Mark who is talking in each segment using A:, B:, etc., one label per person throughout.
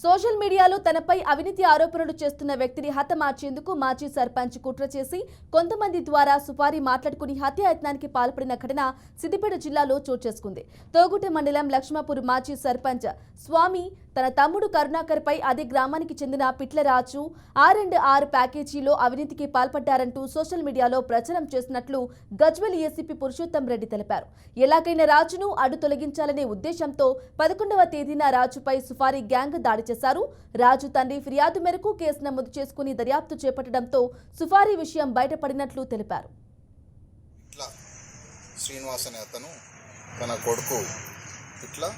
A: Social మీడియాలో తనపై అవినీతి ఆరోపణలు చేస్తున్న వ్యక్తిని హతమార్చేందుకు మాజీ సర్పంచ్ కుట్ర చేసి కొంతమంది ద్వారా సుపారీ మాట్లాడుకుని హత్యాయత్నానికి పాల్పడిన ఘటన సిద్దిపేట జిల్లాలో చోటు చేసుకుంది. తోగుట మండలం లక్ష్మాపూర్ మాజీ సర్పంచ్ స్వామి తన తమ్ముడు కరుణాకర్ పై అదే గ్రామానికి చెందిన పిట్లరాజు ఆర్ అండ్ ఆర్ ప్యాకేజీలో అవినీతికి పాల్పడ్డారంటూ సోషల్ మీడియాలో ప్రచారం చేసినట్లు గజ్వెల్ ఏసీపీ పురుషోత్తం రెడ్డి తెలిపారు. ఎలాగైనా రాజును అడ్డు తొలగించాలనే ఉద్దేశంతో పదకొండవ తేదీన రాజుపై సుఫారీ గ్యాంగ్ దాడి చేశారు. రాజు తండ్రి ఫిర్యాదు మేరకు కేసు నమోదు చేసుకుని దర్యాప్తు చేపట్టడంతో సుఫారీ విషయం బయటపడినట్లు తెలిపారు.
B: శ్రీనివాస్ అనే అతను తన కొడుకు ఇట్లా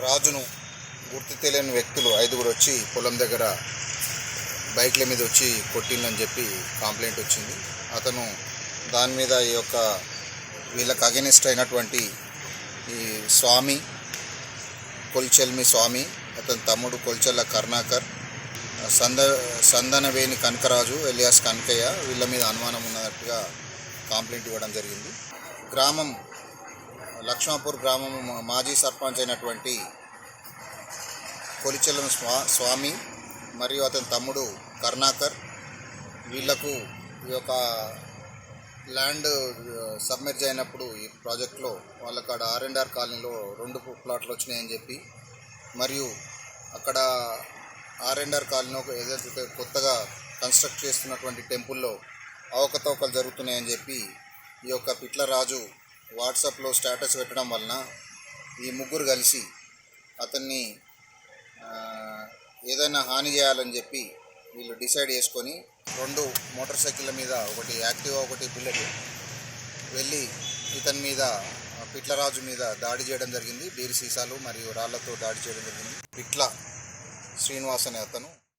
B: రాజును గుర్తు తెలియని వ్యక్తులు ఐదుగురు వచ్చి పొలం దగ్గర బైక్ల మీద వచ్చి కొట్టిందని చెప్పి కంప్లైంట్ వచ్చింది. అతను దాని మీద ఈ యొక్క వీళ్ళకి అగెనిస్ట్ అయినటువంటి ఈ స్వామి కొల్చెల్మి స్వామి అతని తమ్ముడు కొల్చెల్ల కర్ణాకర్ సంద సందనవేణి కనకరాజు ఎలియాస్ కనకయ్య వీళ్ళ మీద అనుమానం ఉన్నట్టుగా కంప్లైంట్ ఇవ్వడం జరిగింది. గ్రామం లక్ష్మాపూర్ గ్రామం మాజీ సర్పంచ్ అయినటువంటి కొలిచెల్లం స్వా స్వామి మరియు అతని తమ్ముడు కరుణాకర్. వీళ్ళకు ఈ యొక్క ల్యాండ్ సబ్మెర్జ్ అయినప్పుడు ఈ ప్రాజెక్ట్లో వాళ్ళకి అక్కడ ఆర్ అండ్ ఆర్ కాలనీలో రెండు ప్లాట్లు వచ్చినాయని చెప్పి మరియు అక్కడ ఆర్ అండ్ ఆర్ కాలనీలో ఒక ఏదైతే కొత్తగా కన్స్ట్రక్ట్ చేస్తున్నటువంటి టెంపుల్లో అవకతవకలు జరుగుతున్నాయని చెప్పి ఈ యొక్క పిట్లరాజు వాట్సాప్లో స్టేటస్ పెట్టడం వలన ఈ ముగ్గురు కలిసి అతన్ని ఏదైనా హాని చేయాలని చెప్పి వీళ్ళు డిసైడ్ చేసుకొని రెండు మోటార్ సైకిళ్ళ మీద ఒకటి యాక్టివా ఒకటి బుల్లెట్ వెళ్ళి ఇతని మీద పిట్లరాజు మీద దాడి చేయడం జరిగింది. బీరి సీసాలు మరియు రాళ్ళతో దాడి చేయడం జరిగింది. పిట్ల శ్రీనివాస్ అనే అతను